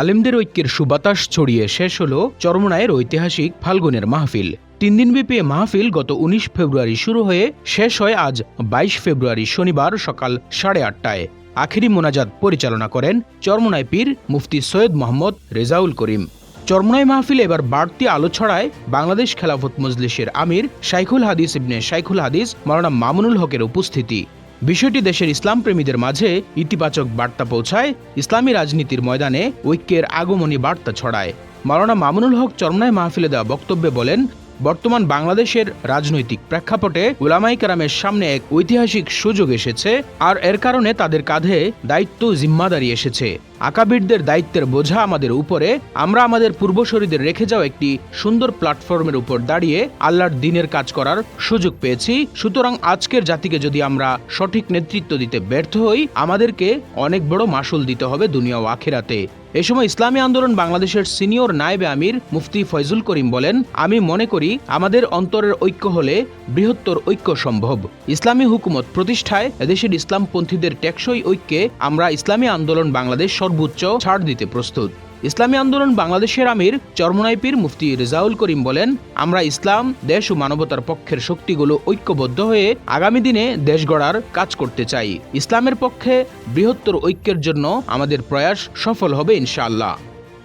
আলেমদের ঐক্যের সুবাতাস ছড়িয়ে শেষ হল চরমনায়ের ঐতিহাসিক ফাল্গুনের মাহফিল। তিন দিনব্যাপী এ মাহফিল গত উনিশ ফেব্রুয়ারি শুরু হয়ে শেষ হয় আজ বাইশ ফেব্রুয়ারি শনিবার সকাল সাড়ে আটটায়। আখেরি মোনাজাত পরিচালনা করেন চরমনায় পীর মুফতি সৈয়দ মোহাম্মদ রেজাউল করিম। চরমনাই মাহফিলে এবার বাড়তি আলো ছড়ায় বাংলাদেশ খেলাফত মজলিসের আমির শাইখুল হাদিস ইবনে শাইখুল হাদিস, মাওলানা মামুনুল হকের উপস্থিতি। বিষয়টি দেশের ইসলাম প্রেমীদের মাঝে ইতিবাচক বার্তা পৌঁছায়, ইসলামী রাজনীতির ময়দানে ঐক্যের আগমনী বার্তা ছড়ায়। মাওলানা মামুনুল হক চরমনায় মাহফিলে দেওয়া বক্তব্যে বলেন, বর্তমান বাংলাদেশের রাজনৈতিক প্রেক্ষাপটে উলামাই কারামের সামনে এক ঐতিহাসিক সুযোগ এসেছে আর এর কারণে তাদের কাঁধে দায়িত্ব জিম্মাদারি এসেছে। আকাবিরদের দায়িত্বের বোঝা আমাদের উপরে, আমরা আমাদের পূর্বসরীদের রেখে যাওয়া একটি সুন্দর প্ল্যাটফর্মের উপর দাঁড়িয়ে আল্লাহর দিনের কাজ করার সুযোগ পেয়েছি। সুতরাং আজকের জাতিকে যদি আমরা সঠিক নেতৃত্ব দিতে ব্যর্থ হই, আমাদেরকে অনেক বড় মাসুল দিতে হবে দুনিয়া ও আখেরাতে। এ সময় ইসলামী আন্দোলন বাংলাদেশের সিনিয়র নায়েবে আমির মুফতি ফয়জুল করিম বলেন, আমি মনে করি আমাদের অন্তরের ঐক্য হলে বৃহত্তর ঐক্য সম্ভব। ইসলামী হুকুমত প্রতিষ্ঠায় এদেশের ইসলামপন্থীদের টেকসই ঐক্যে আমরা ইসলামী আন্দোলন বাংলাদেশ সর্বোচ্চ ছাড় দিতে প্রস্তুত। ইসলামী আন্দোলন বাংলাদেশের আমির চরমনাইপির মুফতি রেজাউল করিম বলেন, আমরা ইসলাম, দেশ ও মানবতার পক্ষের শক্তিগুলো ঐক্যবদ্ধ হয়ে আগামী দিনে দেশ গড়ার কাজ করতে চাই। ইসলামের পক্ষে বৃহত্তর ঐক্যের জন্য আমাদের প্রয়াস সফল হবে ইনশাআল্লাহ।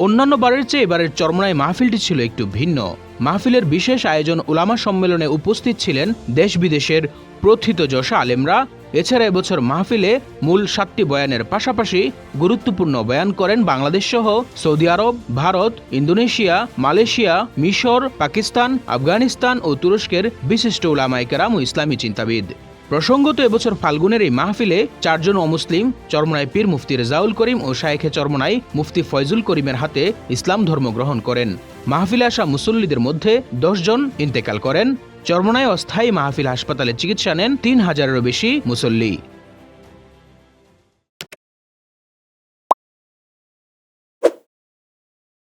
অন্যান্য বারের চেয়ে এবারের চরমনায় মাহফিলটি ছিল একটু ভিন্ন। মাহফিলের বিশেষ আয়োজন ওলামা সম্মেলনে উপস্থিত ছিলেন দেশ বিদেশের প্রথিতযশা আলেমরা এছাড়া এবছর মাহফিলে মূল সাতটি বয়ানের পাশাপাশি গুরুত্বপূর্ণ বয়ান করেন বাংলাদেশ সহ সৌদি আরব, ভারত, ইন্দোনেশিয়া, মালয়েশিয়া, মিশর, পাকিস্তান, আফগানিস্তান ও তুরস্কের বিশিষ্ট উলামাইকেরাম ও ইসলামী চিন্তাবিদ। প্রসঙ্গত এবছর ফাল্গুনের এই মাহফিলে চারজন অমুসলিম, চরমনায় পীর মুফতি রেজাউল করিম ও শায়েখে চরমনাই মুফতি ফয়জুল করিমের হাতে ইসলাম ধর্ম গ্রহণ করেন। মাহফিলে আসা মুসল্লিদের মধ্যে দশজন ইন্তেকাল করেন। চরমনায় অস্থায়ী মাহফিল হাসপাতালে চিকিৎসা নেন তিন হাজারেরও বেশি মুসল্লি।